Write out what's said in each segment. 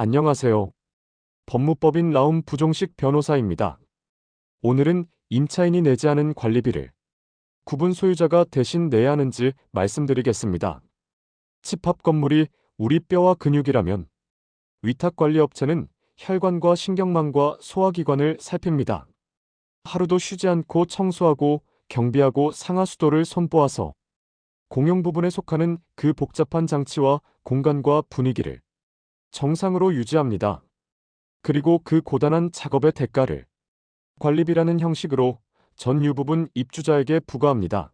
안녕하세요. 법무법인 라움 부종식 변호사입니다. 오늘은 임차인이 내지 않은 관리비를 구분 소유자가 대신 내야 하는지 말씀드리겠습니다. 집합 건물이 우리 뼈와 근육이라면 위탁관리업체는 혈관과 신경망과 소화기관을 살핍니다. 하루도 쉬지 않고 청소하고 경비하고 상하수도를 손보아서 공용 부분에 속하는 그 복잡한 장치와 공간과 분위기를 정상으로 유지합니다. 그리고 그 고단한 작업의 대가를 관리비라는 형식으로 전유 부분 입주자에게 부과합니다.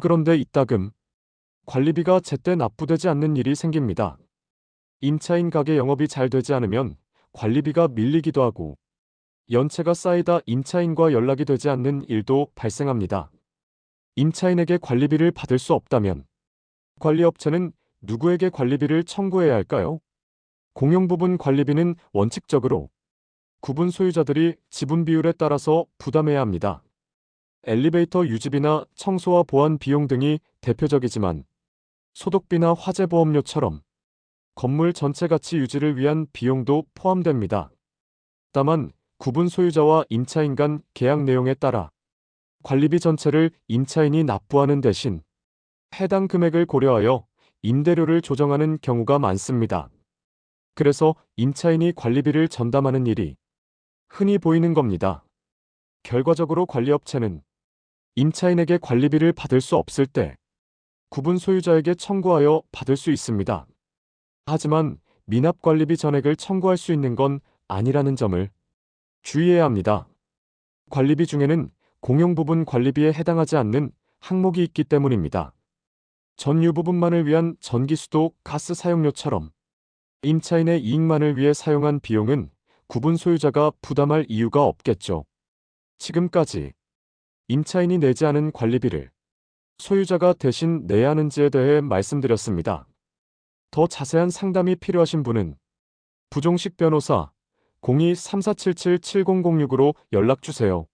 그런데 이따금 관리비가 제때 납부되지 않는 일이 생깁니다. 임차인 가게 영업이 잘 되지 않으면 관리비가 밀리기도 하고 연체가 쌓이다 임차인과 연락이 되지 않는 일도 발생합니다. 임차인에게 관리비를 받을 수 없다면 관리업체는 누구에게 관리비를 청구해야 할까요? 공용 부분 관리비는 원칙적으로 구분 소유자들이 지분 비율에 따라서 부담해야 합니다. 엘리베이터 유지비나 청소와 보안 비용 등이 대표적이지만 소독비나 화재보험료처럼 건물 전체 가치 유지를 위한 비용도 포함됩니다. 다만 구분 소유자와 임차인 간 계약 내용에 따라 관리비 전체를 임차인이 납부하는 대신 해당 금액을 고려하여 임대료를 조정하는 경우가 많습니다. 그래서 임차인이 관리비를 전담하는 일이 흔히 보이는 겁니다. 결과적으로 관리업체는 임차인에게 관리비를 받을 수 없을 때 구분 소유자에게 청구하여 받을 수 있습니다. 하지만 미납 관리비 전액을 청구할 수 있는 건 아니라는 점을 주의해야 합니다. 관리비 중에는 공용 부분 관리비에 해당하지 않는 항목이 있기 때문입니다. 전유 부분만을 위한 전기수도 가스 사용료처럼 임차인의 이익만을 위해 사용한 비용은 구분 소유자가 부담할 이유가 없겠죠. 지금까지 임차인이 내지 않은 관리비를 소유자가 대신 내야 하는지에 대해 말씀드렸습니다. 더 자세한 상담이 필요하신 분은 부종식 변호사 02-3477-7006으로 연락 주세요.